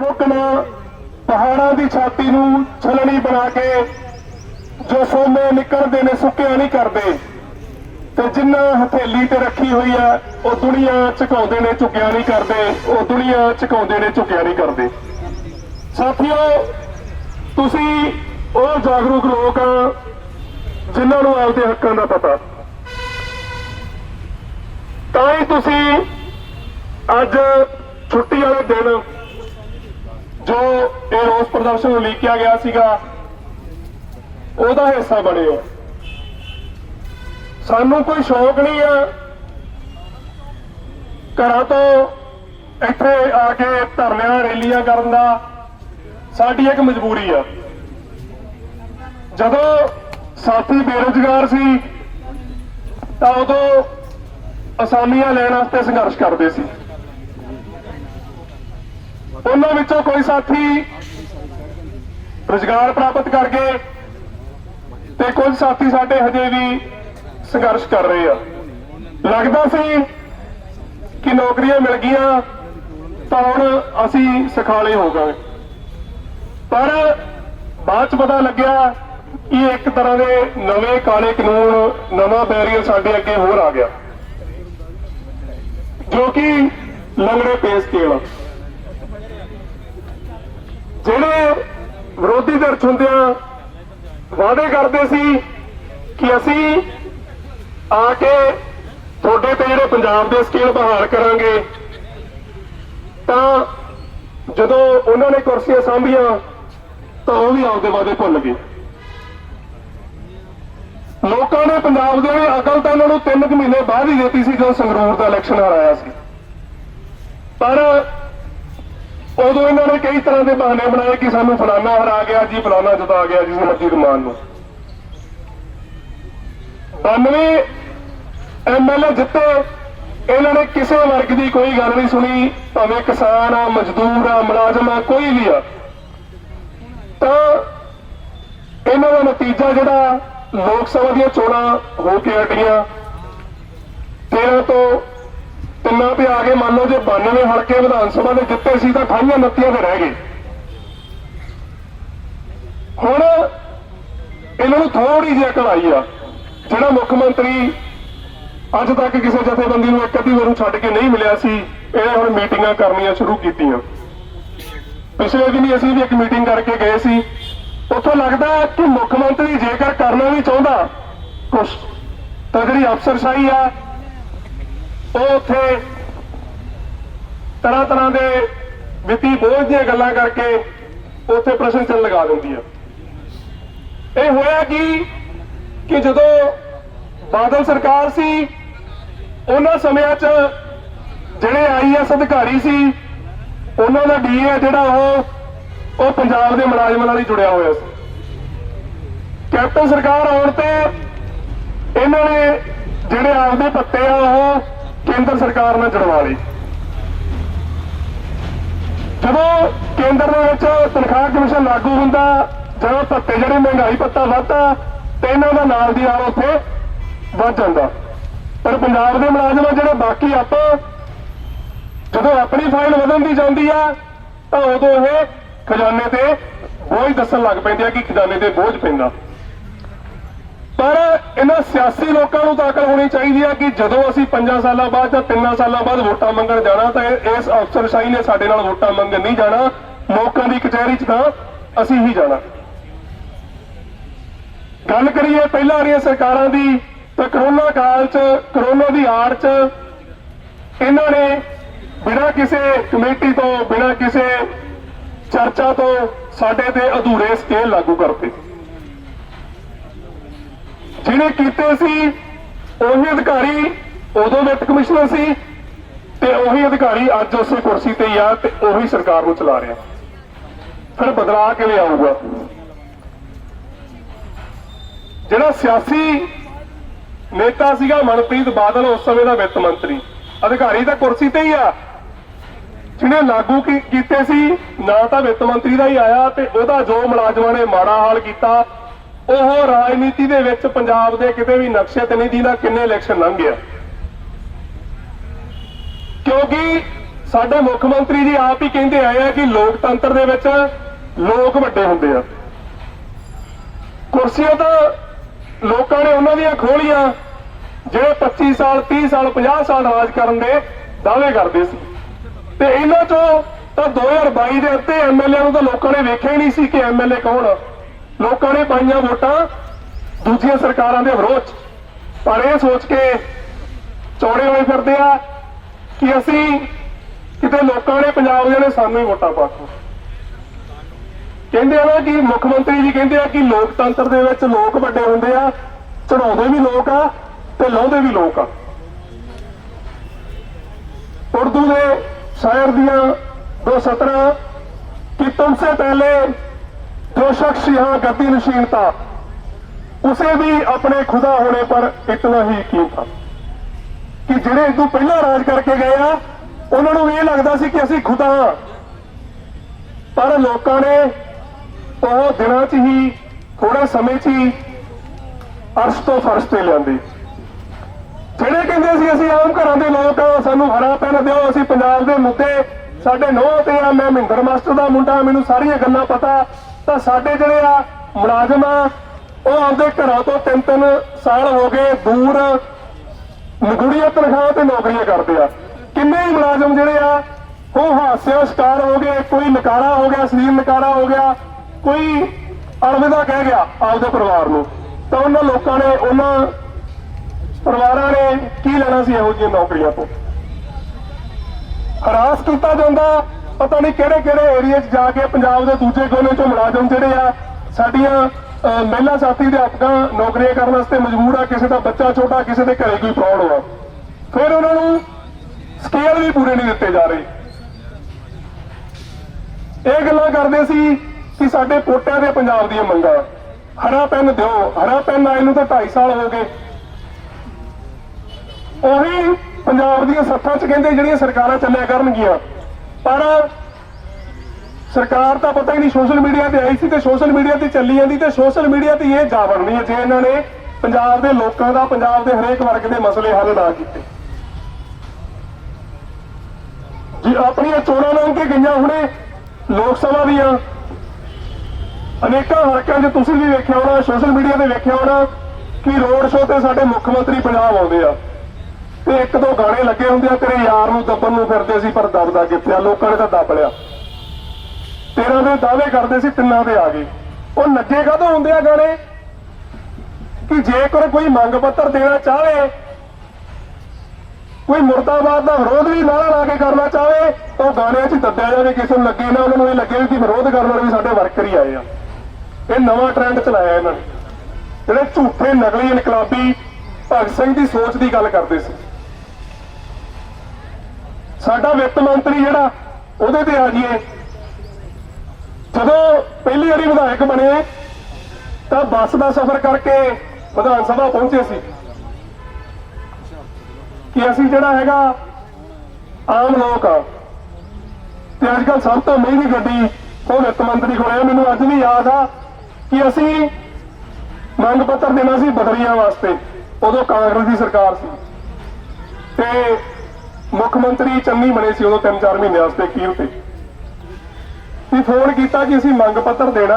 ਰੁਕਣਾ ਪਹਾੜਾਂ ਦੀ ਛਾਤੀ ਨੂੰ ਛਲਣੀ ਬਣਾ ਕੇ ਜੋ ਸੋਮੇ ਨਿਕਲਦੇ ਨੇ, ਸੁੱਕਿਆ ਨਹੀਂ ਕਰਦੇ। ਤੇ ਜਿੰਨਾ ਹਥੇਲੀ ਤੇ ਰੱਖੀ ਹੋਈ ਆ, ਉਹ ਦੁਨੀਆ ਝੁਕਾਉਂਦੇ ਨੇ, ਝੁਕਿਆ ਨਹੀਂ ਕਰਦੇ। ਉਹ ਦੁਨੀਆ ਝੁਕਾਉਂਦੇ ਨੇ, ਝੁਕਿਆ ਨਹੀਂ ਕਰਦੇ। ਸਾਥੀਓ, ਤੁਸੀਂ ਉਹ ਜਾਗਰੂਕ ਲੋਕ ਆ, ਜਿਨ੍ਹਾਂ ਨੂੰ ਆਪਦੇ ਹੱਕਾਂ ਦਾ ਪਤਾ। ਤਾਂ ਹੀ ਤੁਸੀਂ ਅੱਜ ਛੁੱਟੀ ਵਾਲੇ ਦਿਨ ਜੋ ਇਹ ਰੋਸ ਪ੍ਰਦਰਸ਼ਨ ਨੂੰ ਲਿਖਿਆ ਗਿਆ ਸੀਗਾ, ਉਹਦਾ ਹਿੱਸਾ ਬਣੇ ਹੋ ਸਾਨੂੰ ਕੋਈ ਸ਼ੌਕ ਨਹੀਂ ਆ ਘਰਾਂ ਤੋਂ ਇੱਥੇ ਆ ਕੇ ਧਰਨਿਆਂ, ਰੈਲੀਆਂ ਕਰਨ ਦਾ। ਸਾਡੀ ਇੱਕ ਮਜਬੂਰੀ ਆ। ਜਦੋਂ ਸਾਥੀ ਬੇਰੁਜ਼ਗਾਰ ਸੀ, ਤਾਂ ਉਦੋਂ ਆਸਾਮੀਆਂ ਲੈਣ ਵਾਸਤੇ ਸੰਘਰਸ਼ ਕਰਦੇ ਸੀ। ਉਹਨਾਂ ਵਿੱਚੋਂ ਕੋਈ ਸਾਥੀ ਰੁਜ਼ਗਾਰ ਪ੍ਰਾਪਤ ਕਰ ਗਏ ਤੇ ਕੁਝ ਸਾਥੀ ਸਾਡੇ ਹਜੇ ਵੀ ਸੰਘਰਸ਼ ਕਰ ਰਹੇ ਆ। ਲੱਗਦਾ ਸੀ ਕਿ ਨੌਕਰੀਆਂ ਮਿਲ ਗਈਆਂ ਤਾਂ ਹੁਣ ਅਸੀਂ ਸਖਾਲੇ ਹੋ ਗਏ। ਪਰ ਬਾਅਦ ਚ ਪਤਾ ਲੱਗਿਆ ਕਿ ਇੱਕ ਤਰ੍ਹਾਂ ਦੇ ਨਵੇਂ ਕਾਲੇ ਕਾਨੂੰਨ, ਨਵਾਂ ਬੈਰੀਅਰ ਸਾਡੇ ਅੱਗੇ ਹੋਰ ਆ ਗਿਆ, ਜੋ ਕਿ ਲੰਗੜੇ ਪੇਸ ਸਕੇਲ ਆ ਜਿਹੜੇ ਵਿਰੋਧੀ ਧਿਰ ਹੁੰਦਿਆਂ ਵਾਅਦੇ ਕਰਦੇ ਸੀ ਕਿ ਅਸੀਂ ਆ ਕੇ ਤੁਹਾਡੇ ਤੇ ਜਿਹੜੇ ਪੰਜਾਬ ਦੇ ਸਕੇਲ ਬਹਾਲ ਕਰਾਂਗੇ। ਤਾਂ ਜਦੋਂ ਉਹਨਾਂ ਨੇ ਕੁਰਸੀਆਂ ਸਾਂਭੀਆਂ, ਤਾਂ ਉਹ ਵੀ ਆਪਦੇ ਵਾਅਦੇ ਭੁੱਲ ਗਏ। ਲੋਕਾਂ ਨੇ ਪੰਜਾਬ ਦੇ ਵੀ ਅਕਲ ਤਾਂ ਉਹਨਾਂ ਨੂੰ 3 ਕੁ ਮਹੀਨੇ ਬਾਅਦ ਹੀ ਦਿੱਤੀ ਸੀ ਜਦੋਂ ਸੰਗਰੂਰ ਦਾ ਇਲੈਕਸ਼ਨ ਹਰਾਇਆ ਸੀ। ਪਰ ਉਦੋਂ ਇਹਨਾਂ ਨੇ ਕਈ ਤਰ੍ਹਾਂ ਦੇ ਬਹਾਨੇ ਬਣਾਏ ਕਿ ਸਾਨੂੰ ਫਲਾਨਾ ਹਰਾ ਗਿਆ, ਜੀ ਫਲਾਨਾ ਜਿਤਾ ਗਿਆ, ਜੀ ਮਜੀਦ ਮਾਨ ਨੂੰ। 92 ਐਮਐਲਏ ਜਿੱਤੇ, ਇਹਨਾਂ ਨੇ ਕਿਸੇ ਵਰਗ ਦੀ ਕੋਈ ਗੱਲ ਨਹੀਂ ਸੁਣੀ, ਭਾਵੇਂ ਕਿਸਾਨ ਆ, ਮਜ਼ਦੂਰ ਆ, ਮੁਲਾਜ਼ਮ ਆ, ਕੋਈ ਵੀ ਆ। ਤਾਂ ਇਹਨਾਂ ਦਾ ਨਤੀਜਾ ਜਿਹੜਾ ਲੋਕ ਸਭਾ ਦੀਆਂ ਚੋਣਾਂ ਹੋ ਕੇ ਹਟੀਆਂ 13 ਤੋਂ ਤਿੰਨਾਂ ਤੇ ਆ ਗਏ ਮੰਨ ਲਓ ਜੇ 92 ਹਲਕੇ ਵਿਧਾਨ ਸਭਾ ਦੇ ਜਿੱਤੇ ਸੀ ਤਾਂ 28 29 ਤੇ ਰਹਿ ਗਏ। ਹੁਣ ਇਹਨਾਂ ਨੂੰ ਥੋੜੀ ਜਿਹੀ ਅਕਲ ਆਈ ਆ। ਜਿਹੜਾ ਮੁੱਖ ਮੰਤਰੀ ਅੱਜ ਤੱਕ ਕਿਸੇ ਜਥੇਬੰਦੀ ਨੂੰ ਇੱਕ ਅੱਧੀ ਵਾਰ ਛੱਡ ਕੇ ਨਹੀਂ ਮਿਲਿਆ ਸੀ ਇਹਨੇ ਹੁਣ ਮੀਟਿੰਗਾਂ ਕਰਨੀਆਂ ਸ਼ੁਰੂ ਕੀਤੀਆਂ। ਪਿਛਲੇ ਦਿਨੀ ਅਸੀਂ ਵੀ ਇੱਕ ਮੀਟਿੰਗ ਕਰਕੇ ਗਏ ਸੀ। ਉੱਥੋਂ ਲੱਗਦਾ ਕਿ ਮੁੱਖ ਮੰਤਰੀ ਜੇਕਰ ਕਰਨਾ ਵੀ ਚਾਹੁੰਦਾ, ਕੁਛ ਤਾਂ ਜਿਹੜੀ ਅਫਸਰਸ਼ਾਹੀ ਆ ਉਹ ਉੱਥੇ ਤਰ੍ਹਾਂ ਤਰ੍ਹਾਂ ਦੇ ਵਿੱਤੀ ਬੋਝ ਦੀਆਂ ਗੱਲਾਂ ਕਰਕੇ ਉੱਥੇ ਪ੍ਰਸ਼ਨ ਚਿੰਨ੍ਹ ਲਗਾ ਦਿੰਦੀ ਆ। ਇਹ ਹੋਇਆ ਕੀ ਕਿ ਜਦੋਂ ਬਾਦਲ ਸਰਕਾਰ ਸੀ, ਉਹਨਾਂ ਸਮਿਆਂ 'ਚ ਜਿਹੜੇ ਆਈਐਸ ਅਧਿਕਾਰੀ ਸੀ, ਉਹਨਾਂ ਦਾ ਡੀਏ ਜਿਹੜਾ ਉਹ ਉਹ ਪੰਜਾਬ ਦੇ ਮੁਲਾਜ਼ਮਾਂ ਨਾਲ ਹੀ ਜੁੜਿਆ ਹੋਇਆ ਸੀ। ਕੈਪਟਨ ਸਰਕਾਰ ਆਉਣ ਤੇ ਇਹਨਾਂ ਨੇ ਜਿਹੜੇ ਆਪਦੇ ਪੱਤੇ ਆ ਉਹ ਕੇਂਦਰ ਸਰਕਾਰ ਨਾਲ ਜੁੜਵਾ ਲਈ। ਜਦੋਂ ਕੇਂਦਰ ਦੇ ਵਿੱਚ ਤਨਖਾਹ ਕਮਿਸ਼ਨ ਲਾਗੂ ਹੁੰਦਾ, ਜਦੋਂ ਭੱਤੇ ਜਿਹੜੇ ਮਹਿੰਗਾਈ ਪੱਤਾ ਵੱਧਦਾ ਤੇ ਇਹਨਾਂ ਦਾ ਨਾਲ ਦੀ ਨਾਲ ਉੱਥੇ ਵੱਧ ਜਾਂਦਾ। ਪਰ ਪੰਜਾਬ ਦੇ ਮੁਲਾਜ਼ਮ ਜਿਹੜੇ ਬਾਕੀ ਆਪਾਂ, ਜਦੋਂ ਆਪਣੀ ਫਾਈਲ ਵਧਣ ਦੀ ਜਾਂਦੀ ਆ, ਤਾਂ ਉਦੋਂ ਇਹ ਖਜ਼ਾਨੇ ਤੇ ਬੋਝ ਦੱਸਣ ਲੱਗ ਪੈਂਦੇ ਆ ਕਿ ਖਜ਼ਾਨੇ ਤੇ ਬੋਝ ਪੈਂਦਾ। ਪਰ ਇਹਨਾਂ ਸਿਆਸੀ ਲੋਕਾਂ ਨੂੰ ਤਾਂ ਅਕਲ ਹੋਣੀ ਚਾਹੀਦੀ ਹੈ ਕਿ ਜਦੋਂ ਅਸੀਂ 5 ਸਾਲਾਂ ਬਾਅਦ ਜਾਂ 3 ਸਾਲਾਂ ਬਾਅਦ ਵੋਟਾਂ ਮੰਗਣ ਜਾਣਾ ਤਾਂ ਇਸ ਅਫਸਰਸ਼ਾਹੀ ਨੇ ਸਾਡੇ ਨਾਲ ਵੋਟਾਂ ਮੰਗਣ ਨਹੀਂ ਜਾਣਾ। ਲੋਕਾਂ ਦੀ ਕਚਹਿਰੀ 'ਚ ਤਾਂ ਅਸੀਂ ਹੀ ਜਾਣਾ। ਗੱਲ ਕਰੀਏ ਪਹਿਲਾਂ ਵਾਲੀਆਂ ਸਰਕਾਰਾਂ ਦੀ, ਤਾਂ ਕਰੋਨਾ ਕਾਲ 'ਚ, ਕਰੋਨਾ ਦੀ ਆੜ 'ਚ ਇਹਨਾਂ ਨੇ ਬਿਨਾਂ ਕਿਸੇ ਕਮੇਟੀ ਤੋਂ, ਬਿਨਾਂ ਕਿਸੇ ਚਰਚਾ ਤੋਂ ਸਾਡੇ ਤੇ ਅਧੂਰੇ ਸਕੇਲ ਲਾਗੂ ਕਰਤੇ। ਜਿਹਨੇ ਕੀਤੇ ਸੀ, ਉਹੀ ਅਧਿਕਾਰੀ ਉਦੋਂ ਵਿੱਤ ਕਮਿਸ਼ਨਰ ਸੀ ਤੇ ਉਹੀ ਅਧਿਕਾਰੀ ਅੱਜ ਉਸੇ ਕੁਰਸੀ ਤੇ ਹੀ ਆ ਤੇ ਉਹੀ ਸਰਕਾਰ ਨੂੰ ਚਲਾ ਰਿਹਾ। ਫਿਰ ਬਦਲਾਅ ਕਿਵੇਂ ਆਊਗਾ? ਜਿਹੜਾ ਸਿਆਸੀ ਨੇਤਾ ਸੀਗਾ ਮਨਪ੍ਰੀਤ ਬਾਦਲ, ਉਸ ਸਮੇਂ ਦਾ ਵਿੱਤ ਮੰਤਰੀ। ਅਧਿਕਾਰੀ ਤਾਂ ਕੁਰਸੀ ਤੇ ਹੀ ਆ। ਜਿਹਨੇ ਲਾਗੂ ਕੀਤੇ ਸੀ, ਨਾ ਤਾਂ ਵਿੱਤ ਮੰਤਰੀ ਦਾ ਹੀ ਆਇਆ ਤੇ ਉਹਦਾ ਜੋ ਮੁਲਾਜ਼ਮਾਂ ਨੇ ਮਾੜਾ ਹਾਲ ਕੀਤਾ ਉਹ ਰਾਜਨੀਤੀ ਦੇ ਵਿੱਚ ਪੰਜਾਬ ਦੇ ਕਿਤੇ ਵੀ ਨਕਸ਼ੇ ਤੇ ਨਹੀਂ ਦੀਦਾ, ਕਿੰਨੇ ਇਲੈਕਸ਼ਨ ਲੰਘ ਗਿਆ ਕਿਉਂਕਿ ਸਾਡੇ ਮੁੱਖ ਮੰਤਰੀ ਜੀ ਆਪ ਹੀ ਕਹਿੰਦੇ ਆਏ ਆ ਕਿ ਲੋਕਤੰਤਰ ਦੇ ਵਿੱਚ ਲੋਕ ਵੱਡੇ ਹੁੰਦੇ ਆ। ਕੁਰਸੀਆਂ ਤਾਂ ਲੋਕਾਂ ਨੇ ਉਹਨਾਂ ਦੀਆਂ ਖੋਲੀਆਂ, ਜਿਹੜੇ 25 ਸਾਲ 30 ਸਾਲ 50 ਸਾਲ ਰਾਜ ਕਰਨ ਦੇ ਦਾਅਵੇ ਕਰਦੇ ਸੀ। ਤੇ ਇਹਨਾਂ ਚੋਂ ਤਾਂ 2022 ਦੇ ਅੱਧੇ ਐਮਐਲਏ ਨੂੰ ਤਾਂ ਲੋਕਾਂ ਨੇ ਵੇਖਿਆ ਹੀ ਨਹੀਂ ਸੀ ਕਿ ਐਮਐਲਏ ਕੌਣ ਆ। ਲੋਕਾਂ ਨੇ ਪਾਈਆਂ ਵੋਟਾਂ ਦੂਜੀਆਂ ਸਰਕਾਰਾਂ ਦੇ ਵਿਰੋਧ ਪਰ ਇਹ ਸੋਚ ਕੇ ਚੌੜੇ ਹੋਏ ਫਿਰਦੇ ਆ ਕਿ ਅਸੀਂ ਕਿਤੇ ਲੋਕਾਂ ਨੇ ਪੰਜਾਬ ਦੇ ਨੇ ਸਾਨੂੰ ਹੀ ਵੋਟਾਂ ਪਾਤੀਆਂ ਕਹਿੰਦੇ ਆ ਕਿ ਮੁੱਖ ਮੰਤਰੀ ਜੀ ਕਹਿੰਦੇ ਆ ਕਿ ਲੋਕਤੰਤਰ ਦੇ ਵਿੱਚ ਲੋਕ ਵੱਡੇ ਹੁੰਦੇ ਆ ਚੜਾਉਂਦੇ ਵੀ ਲੋਕ ਆ ਤੇ ਲਾਉਂਦੇ ਵੀ ਲੋਕ ਆ। ਉਰਦੂ ਦੇ ਸ਼ਾਇਰ ਦੀਆਂ ਦੋ ਸਤਰਾਂ ਕਿ ਤੁਮਸੇ ਪਹਿਲੇ ਜੋ ਸ਼ਖਸ ਯਹਾਂ ਗੱਦੀ ਨਸ਼ੀਨ ਥਾ ਉਸੇ ਵੀ ਆਪਣੇ ਖੁਦਾ ਹੋਣੇ ਪਰ ਇਤਨਾ ਹੀ ਕੀ ਥਾ ਕਿ ਜਿਹੜੇ ਇਦੋਂ ਪਹਿਲਾਂ ਰਾਜ ਕਰਕੇ ਗਏ ਆ, ਉਹਨਾਂ ਨੂੰ ਇਹ ਲੱਗਦਾ ਸੀ ਕਿ ਅਸੀਂ ਖੁਦਾ ਪਰ ਲੋਕਾਂ ਨੇ ਉਹ ਦਿਨਾਂ 'ਚ ਹੀ ਥੋੜਾ ਸਮੇਂ 'ਚ ਹੀ ਅਰਸ਼ ਤੋਂ ਫਰਸ਼ ਤੇ ਲਿਆਂਦੀ। ਜਿਹੜੇ ਕਹਿੰਦੇ ਸੀ, ਅਸੀਂ ਆਮ ਘਰਾਂ ਦੇ ਲੋਕ ਆ, ਸਾਨੂੰ ਹਰਾ ਪੈਨ ਦਿਓ, ਅਸੀਂ ਪੰਜਾਬ ਦੇ ਮੁੱਦੇ ਸਾਡੇ ਨੋਹ ਤੇ ਆ, ਮੈਂ ਮਹਿੰਦਰ ਮਾਸਟਰ ਦਾ ਮੁੰਡਾ, ਮੈਨੂੰ ਸਾਰੀਆਂ ਗੱਲਾਂ ਪਤਾ ਤਾਂ ਸਾਡੇ ਜਿਹੜੇ ਆ ਮੁਲਾਜ਼ਮ ਆ, ਉਹ ਆਪਦੇ ਘਰਾਂ ਤੋਂ ਤਿੰਨ ਤਿੰਨ ਸਾਲ ਹੋ ਗਏ ਦੂਰ ਨਗੁੜੀਆਂ ਤਨਖਾਹਾਂ ਤੇ ਨੌਕਰੀਆਂ ਕਰਦੇ ਆ। ਕਿੰਨੇ ਹੀ ਮੁਲਾਜ਼ਮ ਜਿਹੜੇ ਆ, ਉਹ ਹਾਸਿਆਂ ਸ਼ਿਕਾਰ ਹੋ ਗਏ, ਕੋਈ ਨਕਾਰਾ ਹੋ ਗਿਆ ਸਰੀਰ ਨਕਾਰਾ ਹੋ ਗਿਆ, ਕੋਈ ਅਲਵਿਦਾ ਕਹਿ ਗਿਆ ਆਪਦੇ ਪਰਿਵਾਰ ਨੂੰ। ਤਾਂ ਉਹਨਾਂ ਲੋਕਾਂ ਨੇ, ਉਹਨਾਂ ਪਰਿਵਾਰਾਂ ਨੇ ਕੀ ਲੈਣਾ ਸੀ ਇਹੋ ਜਿਹੀਆਂ ਨੌਕਰੀਆਂ ਤੋਂ? ਹਰਾਸ ਕੀਤਾ ਜਾਂਦਾ ਪਤਾ ਨਹੀਂ ਕਿਹੜੇ ਕਿਹੜੇ ਏਰੀਆ 'ਚ ਜਾ ਕੇ ਪੰਜਾਬ ਦੇ ਦੂਜੇ ਕੋਨੇ 'ਚੋਂ ਮੁਲਾਜ਼ਮ ਜਿਹੜੇ ਆ ਸਾਡੀਆਂ ਅਹ, ਮਹਿਲਾ ਸਾਥੀ ਅਧਿਆਪਕਾਂ ਨੌਕਰੀਆਂ ਕਰਨ ਵਾਸਤੇ ਮਜਬੂਰ ਆ ਕਿਸੇ ਦਾ ਬੱਚਾ ਛੋਟਾ ਕਿਸੇ ਦੇ ਘਰੇ ਕੋਈ ਪ੍ਰੌੜ ਹੋਆ ਫਿਰ ਉਹਨਾਂ ਨੂੰ ਸਕੇਲ ਵੀ ਪੂਰੇ ਨਹੀਂ ਦਿੱਤੇ ਜਾ ਰਹੇ। ਇਹ ਗੱਲਾਂ ਕਰਦੇ ਸੀ ਕਿ ਸਾਡੇ ਪੋਟਿਆਂ ਦੇ ਪੰਜਾਬ ਦੀਆਂ ਮੰਗਾਂ। ਹਰਾ ਪੈਨ ਦਿਓ ਹਰਾ ਪੈਨ ਆਏ ਨੂੰ ਤਾਂ 2.5 ਸਾਲ ਹੋ ਗਏ। ਉਹੀ ਪੰਜਾਬ ਦੀਆਂ ਸੱਥਾਂ 'ਚ ਕਹਿੰਦੇ ਜਿਹੜੀਆਂ ਸਰਕਾਰਾਂ ਚੱਲਿਆ ਕਰਨਗੀਆਂ। ਪਰ ਸਰਕਾਰ ਤਾਂ ਪਤਾ ਹੀ ਨਹੀਂ, ਸੋਸ਼ਲ ਮੀਡੀਆ ਤੇ ਆਈ ਸੀ ਤੇ ਸੋਸ਼ਲ ਮੀਡੀਆ ਤੇ ਚੱਲੀ ਜਾਂਦੀ ਤੇ ਸੋਸ਼ਲ ਮੀਡੀਆ ਤੇ ਇਹ ਜਾ ਬਣਨੀ ਹੈ, ਜੇ ਇਹਨਾਂ ਨੇ ਪੰਜਾਬ ਦੇ ਲੋਕਾਂ ਦਾ, ਪੰਜਾਬ ਦੇ ਹਰੇਕ ਵਰਗ ਦੇ ਮਸਲੇ ਹੱਲ ਨਾ ਕੀਤੇ। ਜੀ, ਆਪਣੀਆਂ ਚੋਣਾਂ ਲੰਘ ਕੇ ਗਈਆਂ ਹੁਣੇ, ਲੋਕ ਸਭਾ ਦੀਆਂ। ਅਨੇਕਾਂ ਹਲਕਿਆਂ 'ਚ ਤੁਸੀਂ ਵੀ ਵੇਖਿਆ ਹੋਣਾ, ਸੋਸ਼ਲ ਮੀਡੀਆ ਤੇ ਵੇਖਿਆ ਹੋਣਾ ਕਿ ਰੋਡ ਸ਼ੋਅ ਤੇ ਸਾਡੇ ਮੁੱਖ ਮੰਤਰੀ ਪੰਜਾਬ ਆਉਂਦੇ ਆ। ਤੇ ਇੱਕ ਦੋ ਗਾਣੇ ਲੱਗੇ ਹੁੰਦੇ ਆ ਤੇਰੇ ਯਾਰ ਨੂੰ ਦੱਬਣ ਨੂੰ ਫਿਰਦੇ ਸੀ, ਪਰ ਦੱਬਦਾ ਕਿੱਥੇ ਆ? ਲੋਕਾਂ ਨੇ ਤਾਂ ਦੱਬ ਲਿਆ। ਤੇਰਾਂ ਦੇ ਦਾਅਵੇ ਕਰਦੇ ਸੀ, ਤਿੰਨਾਂ ਦੇ ਆ ਗਏ। ਉਹ ਲੱਗੇ ਕਦੋਂ ਹੁੰਦੇ ਆ ਗਾਣੇ? ਕਿ ਜੇਕਰ ਕੋਈ ਮੰਗ ਪੱਤਰ ਦੇਣਾ ਚਾਹੇ, ਕੋਈ ਮੁਰਦਾਬਾਦ ਦਾ ਵਿਰੋਧ ਵੀ ਨਾਰਾ ਲਾ ਕੇ ਕਰਨਾ ਚਾਹੇ, ਤਾਂ ਉਹ ਗਾਣਿਆਂ 'ਚ ਦੱਬਿਆ ਜਾਵੇ, ਕਿਸੇ ਨੂੰ ਲੱਗੇ ਨਾ ਉਹਨਾਂ ਨੂੰ ਇਹ ਲੱਗੇ ਵੀ ਕਿ ਵਿਰੋਧ ਕਰਨ ਵਾਲੇ ਵੀ ਸਾਡੇ ਵਰਕਰ ਹੀ ਆਏ ਆ। ਇਹ ਨਵਾਂ ਟ੍ਰੈਂਡ ਚਲਾਇਆ ਇਹਨਾਂ ਨੇ। ਜਿਹੜੇ ਝੂਠੇ ਨਕਲੀ ਇਨਕਲਾਬੀ ਭਗਤ ਸਿੰਘ ਦੀ ਸੋਚ ਦੀ ਗੱਲ ਕਰਦੇ ਸੀ। ਸਾਡਾ ਵਿੱਤ ਮੰਤਰੀ ਜਿਹੜਾ, ਉਹਦੇ ਤੇ ਆ ਜਾਈਏ। ਜਦੋਂ ਪਹਿਲੀ ਵਾਰੀ ਵਿਧਾਇਕ ਬਣੇ, ਤਾਂ ਬੱਸ ਦਾ ਸਫ਼ਰ ਕਰਕੇ ਵਿਧਾਨ ਸਭਾ ਪਹੁੰਚੇ ਸੀ। ਕਿ ਅਸੀਂ ਜਿਹੜਾ ਹੈਗਾ, ਆਮ ਲੋਕ ਆ। ਤੇ ਅੱਜ ਕੱਲ ਸਭ ਤੋਂ ਮਹਿੰਗੀ ਗੱਡੀ ਉਹ ਵਿੱਤ ਮੰਤਰੀ ਕੋਲ ਹੈ ਮੈਨੂੰ ਅੱਜ ਵੀ ਯਾਦ ਆ ਕਿ ਅਸੀਂ ਮੰਗ ਪੱਤਰ ਦੇਣਾ ਸੀ ਬਦਲੀਆਂ ਵਾਸਤੇ। ਉਦੋਂ ਕਾਂਗਰਸ ਦੀ ਸਰਕਾਰ ਸੀ। ਤੇ ਮੁੱਖ ਮੰਤਰੀ ਚੰਨੀ ਬਣੇ ਸੀ ਉਦੋਂ 3-4 ਮਹੀਨੇ ਵਾਸਤੇ ਕੀਲ ਤੇ। ਤੇ ਫੋਨ ਕੀਤਾ ਕਿ ਅਸੀਂ ਮੰਗ ਪੱਤਰ ਦੇਣਾ।